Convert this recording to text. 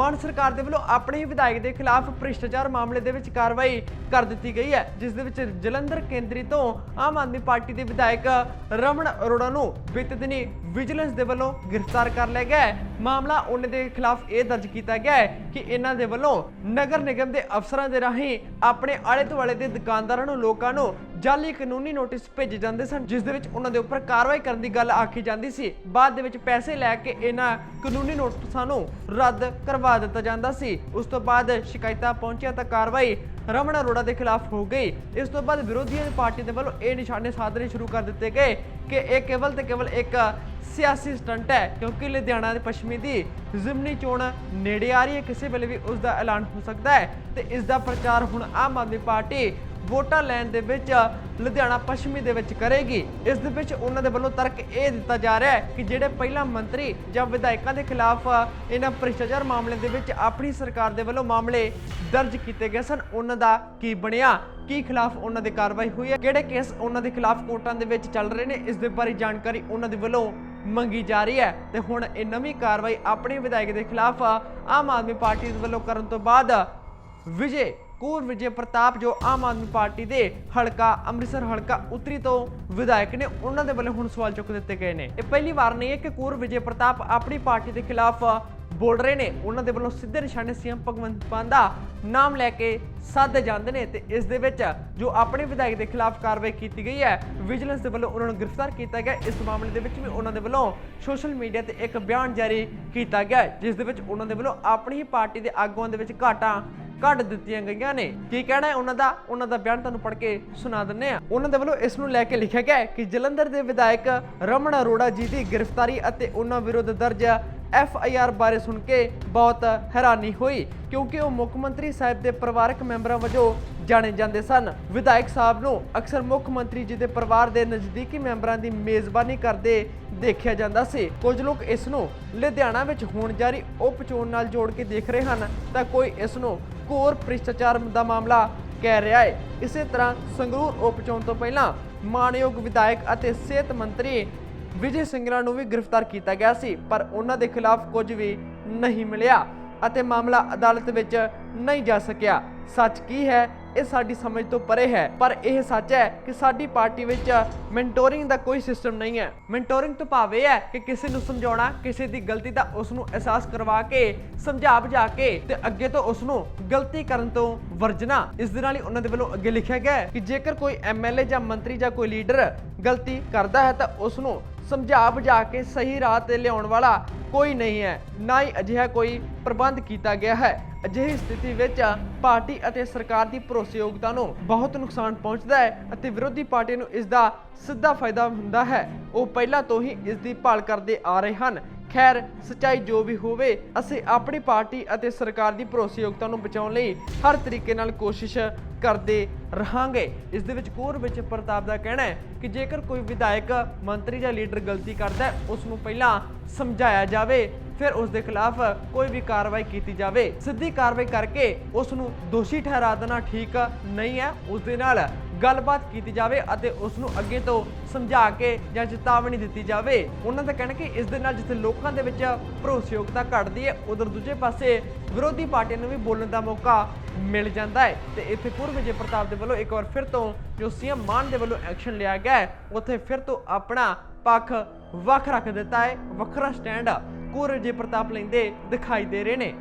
ਮਾਨ ਸਰਕਾਰ ਦੇ ਵੱਲੋਂ ਆਪਣੇ ਹੀ ਵਿਧਾਇਕ ਦੇ ਖਿਲਾਫ ਭ੍ਰਿਸ਼ਟਾਚਾਰ ਮਾਮਲੇ ਦੇ ਵਿੱਚ ਕਾਰਵਾਈ ਕਰ ਦਿੱਤੀ ਗਈ ਹੈ, ਜਿਸ ਦੇ ਵਿੱਚ ਜਲੰਧਰ ਕੇਂਦਰੀ ਤੋਂ ਆਮ ਆਦਮੀ ਪਾਰਟੀ ਦੇ ਵਿਧਾਇਕ ਰਮਨ ਅਰੋੜਾ ਨੂੰ ਬੀਤੇ ਦਿਨੀ ਵਿਜੀਲੈਂਸ ਦੇ ਵੱਲੋਂ ਗ੍ਰਿਫਤਾਰ ਕਰ ਲਿਆ ਗਿਆ ਹੈ। ਮਾਮਲਾ ਉਹਨਾਂ ਦੇ ਖਿਲਾਫ ਇਹ ਦਰਜ ਕੀਤਾ ਗਿਆ ਹੈ ਕਿ ਇਹਨਾਂ ਦੇ ਵੱਲੋਂ ਨਗਰ ਨਿਗਮ ਦੇ ਅਫਸਰਾਂ ਦੇ ਰਾਹੀਂ ਆਪਣੇ ਆਲੇ ਦੁਆਲੇ ਦੇ ਦੁਕਾਨਦਾਰਾਂ ਨੂੰ, ਲੋਕਾਂ ਨੂੰ ਜਾਲੀ ਕਾਨੂੰਨੀ ਨੋਟਿਸ ਭੇਜੇ ਜਾਂਦੇ ਸਨ, ਜਿਸ ਦੇ ਵਿੱਚ ਉਹਨਾਂ ਦੇ ਉੱਪਰ ਕਾਰਵਾਈ ਕਰਨ ਦੀ ਗੱਲ ਆਖੀ ਜਾਂਦੀ ਸੀ। ਬਾਅਦ ਦੇ ਵਿੱਚ ਪੈਸੇ ਲੈ ਕੇ ਇਹਨਾਂ ਕਾਨੂੰਨੀ ਨੋਟਿਸਾਂ ਨੂੰ ਰੱਦ ਕਰਵਾ ਦਿੱਤਾ ਜਾਂਦਾ ਸੀ। ਉਸ ਤੋਂ ਬਾਅਦ ਸ਼ਿਕਾਇਤਾਂ ਪਹੁੰਚੀਆਂ ਤਾਂ ਕਾਰਵਾਈ ਰਮਨ ਅਰੋੜਾ ਦੇ ਖਿਲਾਫ ਹੋ ਗਈ। ਇਸ ਤੋਂ ਬਾਅਦ ਵਿਰੋਧੀਆਂ ਦੀ ਪਾਰਟੀ ਦੇ ਵੱਲੋਂ ਇਹ ਨਿਸ਼ਾਨੇ ਸਾਧਨੇ ਸ਼ੁਰੂ ਕਰ ਦਿੱਤੇ ਗਏ ਕਿ ਇਹ ਕੇਵਲ ਤੇ ਕੇਵਲ ਇੱਕ ਸਿਆਸੀ ਸਟੰਟ ਹੈ, ਕਿਉਂਕਿ ਲੁਧਿਆਣਾ ਦੇ ਪੱਛਮੀ ਦੀ ਜ਼ਿਮਨੀ ਚੋਣ ਨੇੜੇ ਆ ਰਹੀ ਹੈ। ਕਿਸੇ ਵੇਲੇ ਵੀ ਉਸ ਦਾ ਐਲਾਨ ਹੋ ਸਕਦਾ ਹੈ ਤੇ ਇਸ ਦਾ ਪ੍ਰਚਾਰ ਹੁਣ ਆਮ ਆਦਮੀ ਪਾਰਟੀ ਵੋਟਾਂ ਲੈਣ ਦੇ ਵਿੱਚ ਲੁਧਿਆਣਾ ਪੱਛਮੀ ਦੇ ਵਿੱਚ ਕਰੇਗੀ। ਇਸ ਦੇ ਵਿੱਚ ਉਹਨਾਂ ਦੇ ਵੱਲੋਂ ਤਰਕ ਇਹ ਦਿੱਤਾ ਜਾ ਰਿਹਾ ਹੈ ਕਿ ਜਿਹੜੇ ਪਹਿਲਾਂ ਮੰਤਰੀ ਜਾਂ ਵਿਧਾਇਕਾਂ ਦੇ ਖਿਲਾਫ ਇਹਨਾਂ ਭ੍ਰਿਸ਼ਟਾਚਾਰ ਮਾਮਲੇ ਦੇ ਵਿੱਚ ਆਪਣੀ ਸਰਕਾਰ ਦੇ ਵੱਲੋਂ ਮਾਮਲੇ ਦਰਜ ਕੀਤੇ ਗਏ ਸਨ, ਉਹਨਾਂ ਦਾ ਕੀ ਬਣਿਆ? ਕੀ ਖਿਲਾਫ ਉਹਨਾਂ ਦੀ ਕਾਰਵਾਈ ਹੋਈ ਹੈ? ਕਿਹੜੇ ਕੇਸ ਉਹਨਾਂ ਦੇ ਖਿਲਾਫ ਕੋਰਟਾਂ ਦੇ ਵਿੱਚ ਚੱਲ ਰਹੇ ਨੇ? ਇਸ ਦੇ ਬਾਰੇ ਜਾਣਕਾਰੀ ਉਹਨਾਂ ਦੇ ਵੱਲੋਂ ਮੰਗੀ ਜਾ ਰਹੀ ਹੈ। ਤੇ ਹੁਣ ਇਹ ਨਵੀਂ ਕਾਰਵਾਈ ਆਪਣੇ ਵਿਧਾਇਕ ਦੇ ਖਿਲਾਫ ਆਮ ਆਦਮੀ ਪਾਰਟੀ ਵੱਲੋਂ ਕਰਨ ਤੋਂ ਬਾਅਦ, ਵਿਜੇ ਕੂਰ ਵਿਜੇ ਪ੍ਰਤਾਪ ਜੋ ਆਮ ਆਦਮੀ ਪਾਰਟੀ ਦੇ ਹਲਕਾ ਅੰਮ੍ਰਿਤਸਰ ਹਲਕਾ ਉੱਤਰੀ ਤੋਂ ਵਿਧਾਇਕ ਨੇ, ਉਹਨਾਂ ਦੇ ਵੱਲੋਂ ਹੁਣ ਸਵਾਲ ਚੁੱਕ ਦਿੱਤੇ ਗਏ ਨੇ। ਇਹ ਪਹਿਲੀ ਵਾਰ ਨਹੀਂ ਹੈ ਕਿ ਕੂਰ ਵਿਜੇ ਪ੍ਰਤਾਪ ਆਪਣੀ ਪਾਰਟੀ ਦੇ ਖਿਲਾਫ ਬੋਲ ਰਹੇ ਨੇ। ਉਹਨਾਂ ਦੇ ਵੱਲੋਂ ਸਿੱਧੇ ਨਿਸ਼ਾਨੇ ਸੀਐਮ ਭਗਵੰਤ ਮਾਨ ਦਾ ਨਾਮ ਲੈ ਕੇ ਸਾਧੇ ਜਾਂਦੇ ਨੇ ਤੇ ਇਸ ਦੇ ਵਿੱਚ ਜੋ ਆਪਣੇ ਵਿਧਾਇਕ ਦੇ ਖਿਲਾਫ ਕਾਰਵਾਈ ਕੀਤੀ ਗਈ ਹੈ, ਵਿਜੀਲੈਂਸ ਦੇ ਵੱਲੋਂ ਉਹਨਾਂ ਨੂੰ ਗ੍ਰਿਫਤਾਰ ਕੀਤਾ ਗਿਆ। ਇਸ ਮਾਮਲੇ ਦੇ ਵਿੱਚ ਵੀ ਉਹਨਾਂ ਦੇ ਵੱਲੋਂ ਸੋਸ਼ਲ ਮੀਡੀਆ ਤੇ ਇੱਕ ਬਿਆਨ ਜਾਰੀ ਕੀਤਾ ਗਿਆ, ਜਿਸ ਦੇ ਵਿੱਚ ਉਹਨਾਂ ਦੇ ਵੱਲੋਂ ਆਪਣੀ ਹੀ ਪਾਰਟੀ ਦੇ ਆਗੂਆਂ ਦੇ ਵਿੱਚ ਘਾਟਾਂ ਕੱਢ ਦਿੱਤੀਆਂ ਗਈਆਂ ਨੇ। ਕੀ ਕਹਿਣਾ ਹੈ ਉਹਨਾਂ ਦਾ? ਉਹਨਾਂ ਦਾ ਬਿਆਨ ਤੁਹਾਨੂੰ ਪੜ੍ਹ ਕੇ ਸੁਣਾ ਦਿੰਨੇ ਆ ਉਹਨਾਂ ਦੇ ਵੱਲੋਂ ਇਸ ਨੂੰ ਲੈ ਕੇ ਲਿਖਿਆ ਗਿਆ ਕਿ ਜਲੰਧਰ ਦੇ ਵਿਧਾਇਕ ਰਮਨ ਅਰੋੜਾ ਜੀ ਦੀ ਗ੍ਰਿਫਤਾਰੀ ਅਤੇ ਉਹਨਾਂ ਵਿਰੁੱਧ ਦਰਜ ਐਫ ਆਈ ਆਰ ਬਾਰੇ ਸੁਣ ਕੇ ਬਹੁਤ ਹੈਰਾਨੀ ਹੋਈ, ਕਿਉਂਕਿ ਉਹ ਮੁੱਖ ਮੰਤਰੀ ਸਾਹਿਬ ਦੇ ਪਰਿਵਾਰਕ ਮੈਂਬਰਾਂ ਵਜੋਂ ਜਾਣੇ ਜਾਂਦੇ ਸਨ। ਵਿਧਾਇਕ ਸਾਹਿਬ ਨੂੰ ਅਕਸਰ ਮੁੱਖ ਮੰਤਰੀ ਜੀ ਦੇ ਪਰਿਵਾਰ ਦੇ ਨਜ਼ਦੀਕੀ ਮੈਂਬਰਾਂ ਦੀ ਮੇਜ਼ਬਾਨੀ ਕਰਦੇ ਦੇਖਿਆ ਜਾਂਦਾ ਸੀ। ਕੁਝ ਲੋਕ ਇਸ ਨੂੰ ਲੁਧਿਆਣਾ ਵਿੱਚ ਹੋਣ ਜਾਰੀ ਉਪ ਚੋਣ ਨਾਲ ਜੋੜ ਕੇ ਦੇਖ ਰਹੇ ਹਨ, ਤਾਂ ਕੋਈ ਇਸ ਨੂੰ ਘੋਰ ਭ੍ਰਿਸ਼ਟਾਚਾਰ ਦਾ ਮਾਮਲਾ ਕਹਿ ਰਿਹਾ ਹੈ। ਇਸੇ ਤਰ੍ਹਾਂ ਸੰਗਰੂਰ ਉਪ ਚੋਣ ਤੋਂ ਪਹਿਲਾਂ ਮਾਨਯੋਗ ਵਿਧਾਇਕ ਅਤੇ ਸਿਹਤ ਮੰਤਰੀ ਵਿਜੇ ਸਿੰਗਲਾ ਨੂੰ ਵੀ ਗ੍ਰਿਫਤਾਰ ਕੀਤਾ ਗਿਆ ਸੀ, ਪਰ ਉਹਨਾਂ ਦੇ ਖਿਲਾਫ ਕੁਝ ਵੀ ਨਹੀਂ ਮਿਲਿਆ ਅਤੇ ਮਾਮਲਾ ਅਦਾਲਤ ਵਿੱਚ ਨਹੀਂ ਜਾ ਸਕਿਆ। ਸੱਚ ਕੀ ਹੈ? ਇਹ ਸਾਡੀ ਸਮਝ ਤੋਂ ਪਰੇ ਹੈ। ਪਰ ਇਹ ਸੱਚ ਹੈ ਕਿ ਸਾਡੀ ਪਾਰਟੀ ਵਿੱਚ ਮੈਂਟੋਰਿੰਗ ਦਾ ਕੋਈ ਸਿਸਟਮ ਨਹੀਂ ਹੈ। ਮੈਂਟੋਰਿੰਗ ਤੋਂ ਭਾਵ ਇਹ ਹੈ ਕਿ ਕਿਸੇ ਨੂੰ ਸਮਝਾਉਣਾ, ਕਿਸੇ ਦੀ ਗਲਤੀ ਦਾ ਉਸ ਨੂੰ ਅਹਿਸਾਸ ਕਰਵਾ ਕੇ, ਸਮਝਾ ਬੁਝਾ ਕੇ ਤੇ ਅੱਗੇ ਤੋਂ ਉਸ ਨੂੰ ਗਲਤੀ ਕਰਨ ਤੋਂ ਵਰਜਣਾ। ਇਸ ਦੇ ਨਾਲ ਹੀ ਉਹਨਾਂ ਦੇ ਵੱਲੋਂ ਅੱਗੇ ਲਿਖਿਆ ਗਿਆ ਕਿ ਜੇਕਰ ਕੋਈ ਐਮਐਲਏ ਜਾਂ ਮੰਤਰੀ ਜਾਂ ਕੋਈ ਲੀਡਰ ਗਲਤੀ ਕਰਦਾ ਹੈ ਤਾਂ ਉਸ ਨੂੰ ਸਮਝਾ ਬੁਝਾ ਕੇ ਸਹੀ ਰਾਹ ਤੇ ਲਿਆਉਣ ਵਾਲਾ ਕੋਈ ਨਹੀਂ ਹੈ, ਨਾ ਹੀ ਅਜਿਹਾ ਕੋਈ ਪ੍ਰਬੰਧ ਕੀਤਾ ਗਿਆ ਹੈ। ਅਜਿਹੀ ਸਥਿਤੀ ਵਿੱਚ ਪਾਰਟੀ ਅਤੇ ਸਰਕਾਰ ਦੀ ਭਰੋਸੇਯੋਗਤਾ ਨੂੰ ਬਹੁਤ ਨੁਕਸਾਨ ਪਹੁੰਚਦਾ ਹੈ ਅਤੇ ਵਿਰੋਧੀ ਪਾਰਟੀ ਨੂੰ ਇਸ ਦਾ ਸਿੱਧਾ ਫਾਇਦਾ ਹੁੰਦਾ ਹੈ। ਉਹ ਪਹਿਲਾਂ ਤੋਂ ਹੀ ਇਸ ਦੀ ਭਾਲ ਕਰਦੇ ਆ ਰਹੇ ਹਨ। ਖੈਰ, ਸਚਾਈ ਜੋ ਵੀ ਹੋਵੇ, ਅਸੀਂ ਆਪਣੀ ਪਾਰਟੀ ਅਤੇ ਸਰਕਾਰ ਦੀ ਭਰੋਸੇਯੋਗਤਾ ਨੂੰ ਬਚਾਉਣ ਲਈ ਹਰ ਤਰੀਕੇ ਨਾਲ ਕੋਸ਼ਿਸ਼ ਕਰਦੇ ਰਹਾਂਗੇ। ਇਸ ਦੇ ਵਿੱਚ ਕੋਰ ਵਿੱਚ ਪ੍ਰਤਾਪ ਦਾ ਕਹਿਣਾ ਹੈ ਕਿ ਜੇਕਰ ਕੋਈ ਵਿਧਾਇਕ, ਮੰਤਰੀ ਜਾਂ ਲੀਡਰ ਗਲਤੀ ਕਰਦਾ ਹੈ, ਉਸ ਨੂੰ ਪਹਿਲਾਂ ਸਮਝਾਇਆ ਜਾਵੇ, ਫਿਰ ਉਸ ਦੇ ਖਿਲਾਫ ਕੋਈ ਵੀ ਕਾਰਵਾਈ ਕੀਤੀ ਜਾਵੇ। ਸਿੱਧੀ ਕਾਰਵਾਈ ਕਰਕੇ ਉਸ ਨੂੰ ਦੋਸ਼ੀ ਠਹਿਰਾ ਦੇਣਾ ਠੀਕ ਨਹੀਂ ਹੈ। ਉਸ ਦੇ ਨਾਲ ਗੱਲਬਾਤ ਕੀਤੀ ਜਾਵੇ ਅਤੇ ਉਸ ਨੂੰ ਅੱਗੇ ਤੋਂ ਸਮਝਾ ਕੇ ਜਾਂ ਚੇਤਾਵਨੀ ਦਿੱਤੀ ਜਾਵੇ। ਉਹਨਾਂ ਦਾ ਕਹਿਣਾ ਕਿ ਇਸ ਦੇ ਨਾਲ ਜਿੱਥੇ ਲੋਕਾਂ ਦੇ ਵਿੱਚ ਭਰੋਸੇਯੋਗਤਾ ਘਟਦੀ ਹੈ, ਉਧਰ ਦੂਜੇ ਪਾਸੇ ਵਿਰੋਧੀ ਪਾਰਟੀਆਂ ਨੂੰ ਵੀ ਬੋਲਣ ਦਾ ਮੌਕਾ ਮਿਲ ਜਾਂਦਾ ਹੈ। ਤੇ ਇੱਥੇ ਪੂਰਵ ਵਿਜੇ ਪ੍ਰਤਾਪ ਦੇ ਵੱਲੋਂ ਇੱਕ ਵਾਰ ਫਿਰ ਤੋਂ ਜੋ ਸੀਐਮ ਮਾਨ ਦੇ ਵੱਲੋਂ ਐਕਸ਼ਨ ਲਿਆ ਗਿਆ ਹੈ, ਉੱਥੇ ਫਿਰ ਤੋਂ ਆਪਣਾ ਪੱਖ ਵੱਖ ਰੱਖ ਦਿੱਤਾ ਹੈ, ਵੱਖਰਾ ਸਟੈਂਡ ਪੂਰਵ ਵਿਜੇ ਪ੍ਰਤਾਪ ਲੈਂਦੇ ਦਿਖਾਈ ਦੇ ਰਹੇ ਨੇ।